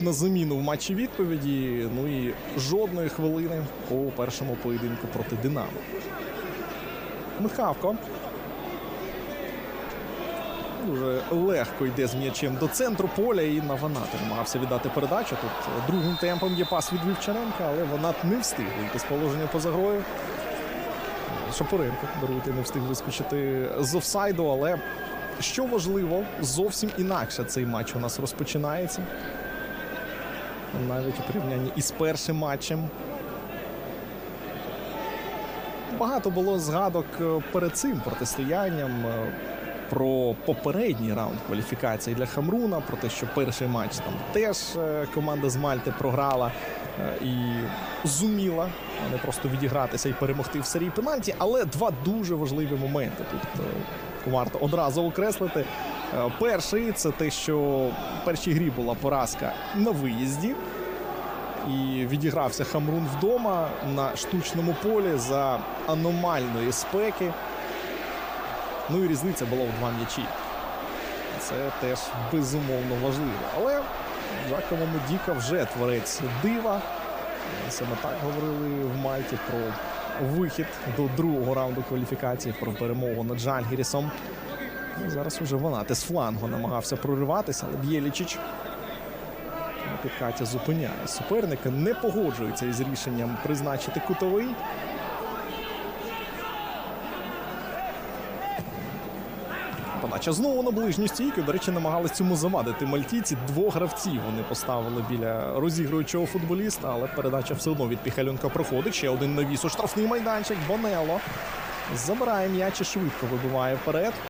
на заміну в матчі відповіді. Ну і жодної хвилини у першому поєдинку проти Динамо. Михавко. Дуже легко йде з м'ячем до центру поля і на Ваната намагався віддати передачу. Тут другим темпом є пас від Вівчаренка, але Ванат не встиг вийти з положення поза грою. Шапоренко, даруйте, не встиг вискочити з офсайду, але що важливо, зовсім інакше цей матч у нас розпочинається. Навіть у порівнянні із першим матчем. Багато було згадок е, перед цим протистоянням е, про попередній раунд кваліфікації для Хамруна, про те, що перший матч там теж е, команда з Мальти програла і зуміла не просто відігратися і перемогти в серії пенальті. Але два дуже важливі моменти тут варто одразу окреслити. Е, Перший це те, що в першій грі була поразка на виїзді. І відігрався Хамрун вдома на штучному полі за аномальної спеки. Ну і різниця була в два м'ячі. Це теж безумовно важливо. Але Жакомо Медіка вже творець дива. Саме так говорили в Мальті про вихід до другого раунду кваліфікації, про перемогу над Жальгірісом. Ну, зараз уже Ванат з флангу намагався прориватися, але Б'єлічич на підкаті зупиняє суперника. Не погоджується із рішенням призначити кутовий. Подача знову на ближню стійку. До речі, намагались цьому завадити мальтійці. Двох гравців вони поставили біля розігруючого футболіста, але передача все одно від Піхальонка проходить. Ще один навіс у штрафний майданчик. Бонело забирає м'яч і швидко вибиває вперед.